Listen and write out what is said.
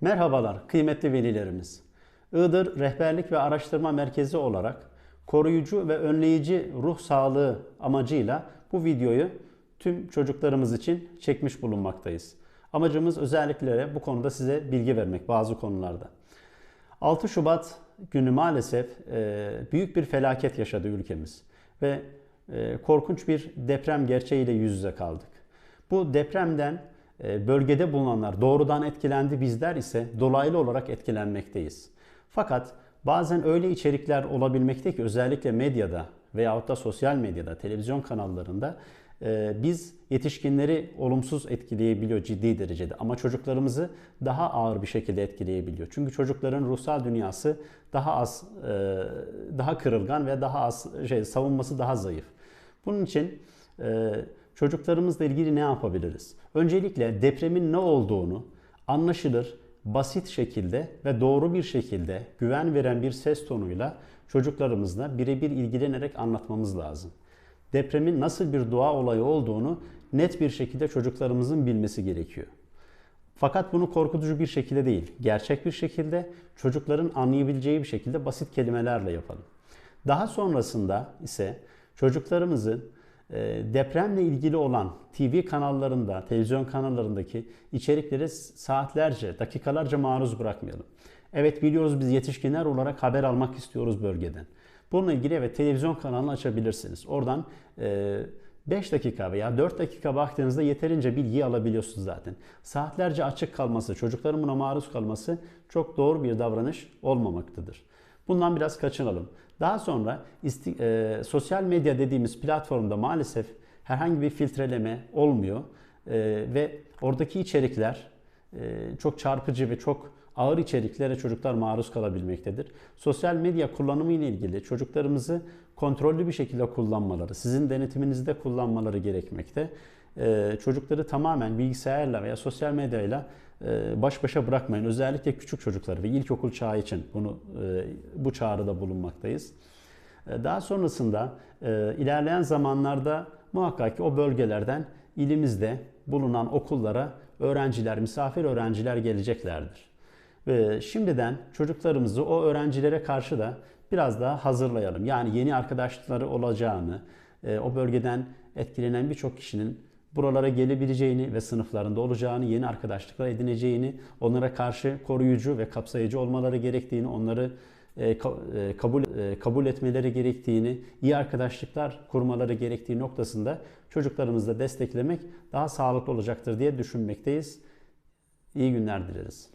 Merhabalar kıymetli velilerimiz. Iğdır Rehberlik ve Araştırma Merkezi olarak koruyucu ve önleyici ruh sağlığı amacıyla bu videoyu tüm çocuklarımız için çekmiş bulunmaktayız. Amacımız özellikle bu konuda size bilgi vermek bazı konularda. 6 Şubat günü maalesef e, büyük bir felaket yaşadı ülkemiz ve e, korkunç bir deprem gerçeğiyle yüz yüze kaldık. Bu depremden bölgede bulunanlar doğrudan etkilendi, bizler ise dolaylı olarak etkilenmekteyiz. Fakat bazen öyle içerikler olabilmekte ki özellikle medyada veyahut da sosyal medyada, televizyon kanallarında e, biz yetişkinleri olumsuz etkileyebiliyor ciddi derecede ama çocuklarımızı daha ağır bir şekilde etkileyebiliyor. Çünkü çocukların ruhsal dünyası daha az, e, daha kırılgan ve daha az şey savunması daha zayıf. Bunun için e, çocuklarımızla ilgili ne yapabiliriz? Öncelikle depremin ne olduğunu anlaşılır, basit şekilde ve doğru bir şekilde güven veren bir ses tonuyla çocuklarımızla birebir ilgilenerek anlatmamız lazım. Depremin nasıl bir doğa olayı olduğunu net bir şekilde çocuklarımızın bilmesi gerekiyor. Fakat bunu korkutucu bir şekilde değil, gerçek bir şekilde çocukların anlayabileceği bir şekilde basit kelimelerle yapalım. Daha sonrasında ise çocuklarımızın depremle ilgili olan TV kanallarında, televizyon kanallarındaki içerikleri saatlerce, dakikalarca maruz bırakmayalım. Evet biliyoruz biz yetişkinler olarak haber almak istiyoruz bölgeden. Bununla ilgili evet televizyon kanalını açabilirsiniz. Oradan 5 dakika veya 4 dakika baktığınızda yeterince bilgiyi alabiliyorsunuz zaten. Saatlerce açık kalması, çocukların buna maruz kalması çok doğru bir davranış olmamaktadır. Bundan biraz kaçınalım. Daha sonra e, sosyal medya dediğimiz platformda maalesef herhangi bir filtreleme olmuyor e, ve oradaki içerikler çok çarpıcı ve çok ağır içeriklere çocuklar maruz kalabilmektedir. Sosyal medya kullanımı ile ilgili çocuklarımızı kontrollü bir şekilde kullanmaları, sizin denetiminizde kullanmaları gerekmekte. Ee, çocukları tamamen bilgisayarla veya sosyal medyayla e, baş başa bırakmayın. Özellikle küçük çocuklar ve ilkokul çağı için bunu e, bu çağrıda bulunmaktayız. E, daha sonrasında ilerleyen zamanlarda muhakkak ki o bölgelerden ilimizde bulunan okullara öğrenciler, misafir öğrenciler geleceklerdir. Ve şimdiden çocuklarımızı o öğrencilere karşı da biraz daha hazırlayalım. Yani yeni arkadaşları olacağını, o bölgeden etkilenen birçok kişinin buralara gelebileceğini ve sınıflarında olacağını, yeni arkadaşlıklar edineceğini, onlara karşı koruyucu ve kapsayıcı olmaları gerektiğini, onları kabul kabul etmeleri gerektiğini, iyi arkadaşlıklar kurmaları gerektiği noktasında çocuklarımızı da desteklemek daha sağlıklı olacaktır diye düşünmekteyiz. İyi günler dileriz.